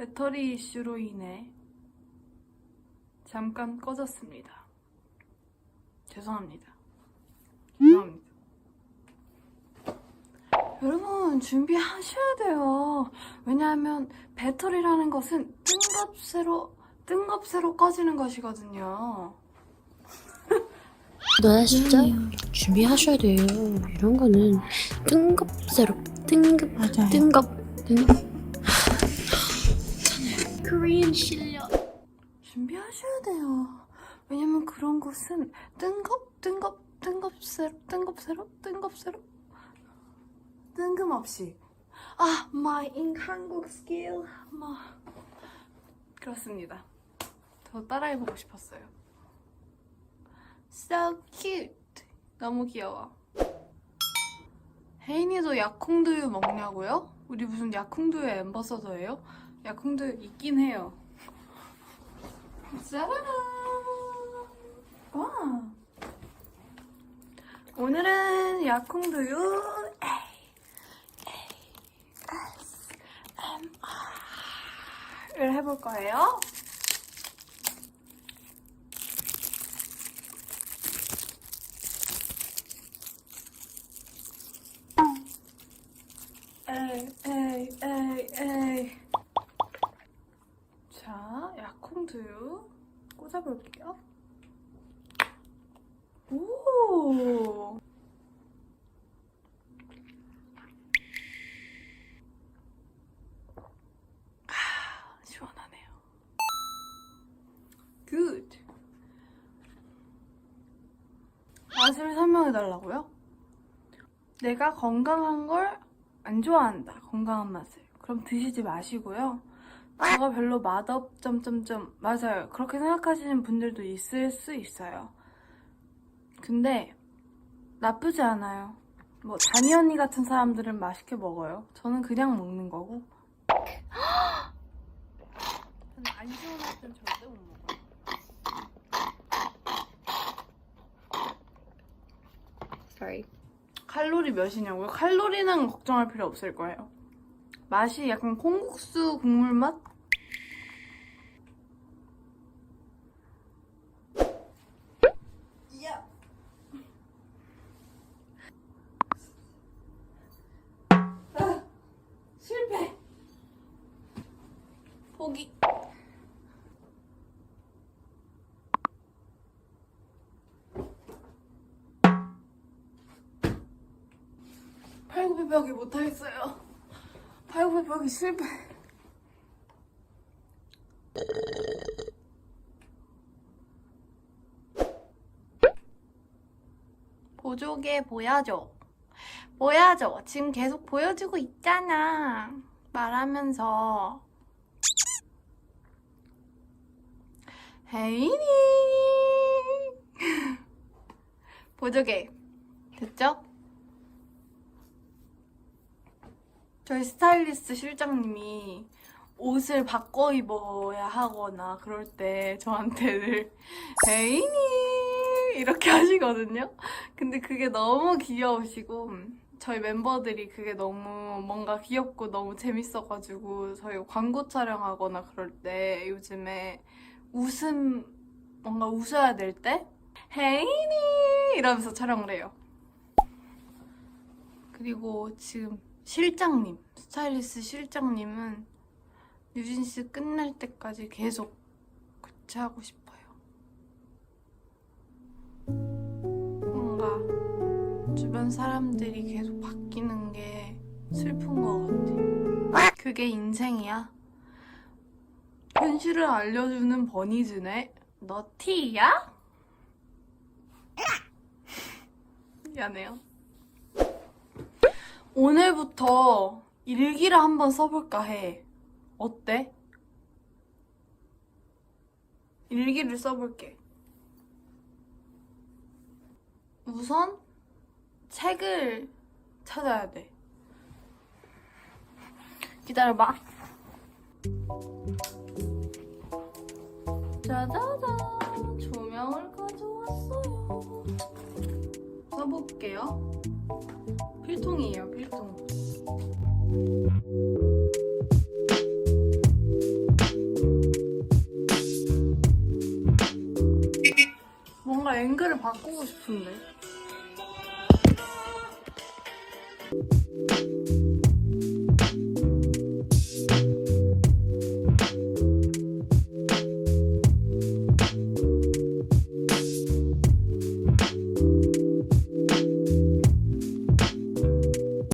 배터리 이슈로 인해 잠깐 꺼졌습니다. 죄송합니다. 죄송합니다. 여러분 준비하셔야 돼요. 왜냐하면 배터리라는 것은 뜬금새로 뜬금새로 꺼지는 것이거든요. 네, 진짜 준비하셔야 돼요. 이런 거는 뜬금새로 뜬금 맞아요. 뜬금 뜬금. 코리안 실력. 준비하셔야 돼요. 왜냐면 그런 것은 뜬금 뜬금 뜬금새로 뜬금새로 뜬금새로 뜬금없이 아 my in 한국 스킬 뭐 그렇습니다. 저 따라해보고 싶었어요. So cute. 너무 귀여워. 혜인이도 약콩두유 먹냐고요? 우리 무슨 약콩두유 엠버서더예요? 약콩두유 있긴 해요. 짜라란! 와! 오늘은 약콩두유 ASMR을 해볼 거예요. 에이, 에이, 에이, 에이. 자, 약콩두유 꽂아볼게요. 오! 아, 시원하네요. 굿! 맛을 설명해달라고요? 내가 건강한 걸 안 좋아한다. 건강한 맛을. 그럼 드시지 마시고요. 저가 별로 맛없 점점점 맞아요. 그렇게 생각하시는 분들도 있을 수 있어요. 근데 나쁘지 않아요. 뭐 다니 언니 같은 사람들은 맛있게 먹어요. 저는 그냥 먹는 거고. 저는 안 시원할 땐 절대 못 먹어요. Sorry. 칼로리 몇이냐고요? 칼로리는 걱정할 필요 없을 거예요. 맛이 약간 콩국수 국물 맛? 야. 아, 실패. 포기. 팔굽혀펴기 못하겠어요. 팔굽혀펴기 실패. 보조개 보여줘. 보여줘. 지금 계속 보여주고 있잖아. 말하면서. 혜인이. 보조개. 됐죠? 저희 스타일리스트 실장님이 옷을 바꿔 입어야 하거나 그럴 때 저한테 늘 에이니 이렇게 하시거든요. 근데 그게 너무 귀여우시고 저희 멤버들이 그게 너무 뭔가 귀엽고 너무 재밌어가지고 저희 광고 촬영하거나 그럴 때 요즘에 웃음 뭔가 웃어야 될 때 헤이니 이러면서 촬영을 해요. 그리고 지금 실장님, 스타일리스트 실장님은 뉴진스 끝날 때까지 계속 교체하고 싶어요. 뭔가 주변 사람들이 계속 바뀌는 게 슬픈 것 같아. 그게 인생이야. 현실을 알려주는 버니즈네. 너 티야? 미안해요. 오늘부터 일기를 한번 써볼까 해. 어때? 일기를 써볼게. 우선 책을 찾아야 돼. 기다려봐. 짜자잔 조명을 가져왔어요. 써볼게요. 필통이에요, 필통. 앵글을 바꾸고 싶은데.